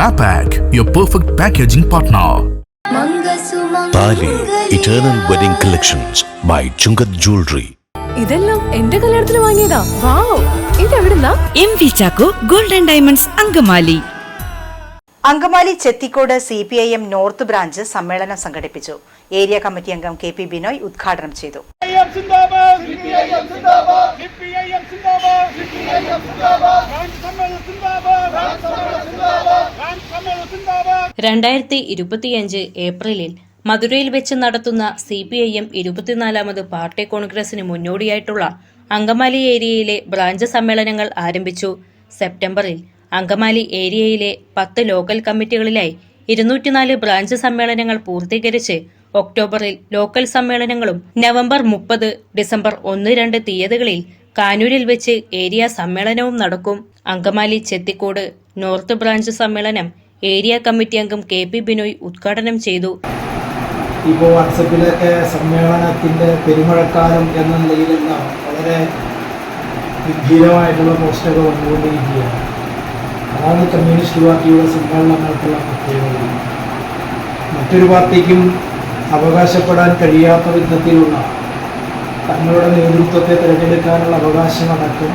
Mapac, your perfect packaging partner. Thali eternal wedding collections by Chungath jewellery ഇതെല്ലാം എന്റെ കല്യാണത്തിന് വാങ്ങിയതാ. Wow. ഇതെവിടുന്നാ M V Chacko golden diamonds Angamaly. Angamaly Chethikode C P I M north branch സമ്മേളനം സംഘടിപ്പിച്ചു. Area committee അംഗം K P Binoy ഉദ്ഘാടനം ചെയ്തു. രണ്ടായിരത്തി ഇരുപത്തിയഞ്ച് ഏപ്രിലിൽ മധുരയിൽ വെച്ച് നടത്തുന്ന സി പി ഐ എം ഇരുപത്തിനാലാമത് പാർട്ടി കോൺഗ്രസിന് മുന്നോടിയായിട്ടുള്ള അങ്കമാലി ഏരിയയിലെ ബ്രാഞ്ച് സമ്മേളനങ്ങൾ ആരംഭിച്ചു. സെപ്റ്റംബറിൽ അങ്കമാലി ഏരിയയിലെ പത്ത് ലോക്കൽ കമ്മിറ്റികളിലായി ഇരുന്നൂറ്റിനാല് ബ്രാഞ്ച് സമ്മേളനങ്ങൾ പൂർത്തീകരിച്ച് ഒക്ടോബറിൽ ലോക്കൽ സമ്മേളനങ്ങളും നവംബർ മുപ്പത് ഡിസംബർ ഒന്ന് രണ്ട് തീയതികളിൽ കാനൂരിൽ വെച്ച് ഏരിയ സമ്മേളനവും നടക്കും. അങ്കമാലി ചെത്തിക്കോട് നോർത്ത് ബ്രാഞ്ച് സമ്മേളനം ഏരിയ കമ്മിറ്റി അംഗം കെ പി ബിനോയ് ഉദ്ഘാടനം ചെയ്തു. ഇപ്പോൾ വാട്സപ്പിലൊക്കെ സമ്മേളനത്തിന്റെ പെരുമഴക്കാലം എന്ന നിലയിൽ വളരെ ഗംഭീരമായിട്ടുള്ള പോസ്റ്ററുകൾ വന്നുകൊണ്ടിരിക്കുകയാണ്. അതാണ് കമ്മ്യൂണിസ്റ്റ് പാർട്ടിയുടെ സമ്മേളനങ്ങൾക്കുള്ള പ്രത്യേകത. മറ്റൊരു പാർട്ടിക്കും അവകാശപ്പെടാൻ കഴിയാത്ത വിധത്തിലുള്ള തങ്ങളുടെ നേതൃത്വത്തെ തിരഞ്ഞെടുക്കാനുള്ള അവകാശമടക്കം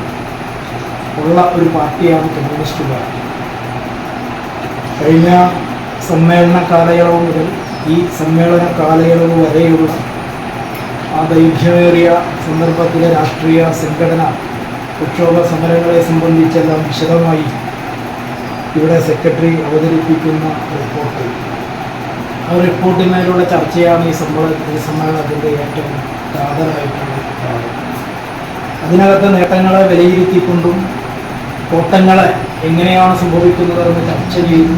ഉള്ള ഒരു പാർട്ടിയാണ് കമ്മ്യൂണിസ്റ്റ് പാർട്ടി. കഴിഞ്ഞ സമ്മേളന കാലയളവ് മുതൽ ഈ സമ്മേളന കാലയളവ് വരെയുള്ള ആ ദൈർഘ്യമേറിയ സന്ദർഭത്തിലെ രാഷ്ട്രീയ സംഘടന പ്രക്ഷോഭ സമരങ്ങളെ സംബന്ധിച്ചെല്ലാം വിശദമായി ഇവിടെ സെക്രട്ടറി അവതരിപ്പിക്കുന്ന റിപ്പോർട്ട്. ആ റിപ്പോർട്ടിന്മേലുള്ള ചർച്ചയാണ് ഈ സമ്മേളനത്തിൽ സമ്മേളനത്തിന്റെ ഏറ്റവും കാതലായിട്ടുള്ള അതിനകത്തെ നേട്ടങ്ങളെ വിലയിരുത്തിക്കൊണ്ടും കോട്ടങ്ങളെ എങ്ങനെയാണ് സംഭവിക്കുന്നതെന്ന് ചർച്ച ചെയ്തു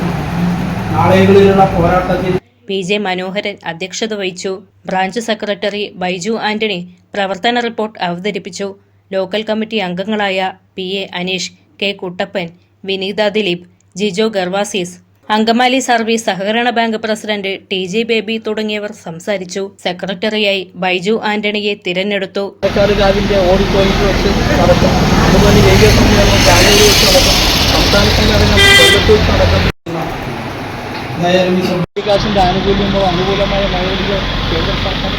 നാളെകളിലുള്ള പോരാട്ടത്തിൽ പി ജെ മനോഹരൻ അധ്യക്ഷത വഹിച്ചു. ബ്രാഞ്ച് സെക്രട്ടറി ബൈജു ആന്റണി പ്രവർത്തന റിപ്പോർട്ട് അവതരിപ്പിച്ചു. ലോക്കൽ കമ്മിറ്റി അംഗങ്ങളായ P A Aneesh K Kuttappan Vineetha Dileep Jijo Gervasis Angamaly service സഹകരണ bank president T G Baby തുടങ്ങിയവർ സംസാരിച്ചു. സെക്രട്ടറിയായി ബൈജു ആന്റണിയെ തിരഞ്ഞെടുത്തു. ഓഡിറ്റോറിയത്തിൽ വെച്ച് നടക്കും അതുപോലെ സമ്മേളനം ബാംഗ്ലൂരിൽ വെച്ച് നടക്കും. സംസ്ഥാന സമ്മേളനം കൊല്ലത്തൂർ നടക്കും ആനുകൂല്യമോ അനുകൂലമായ മഴ കേന്ദ്ര സർക്കാർ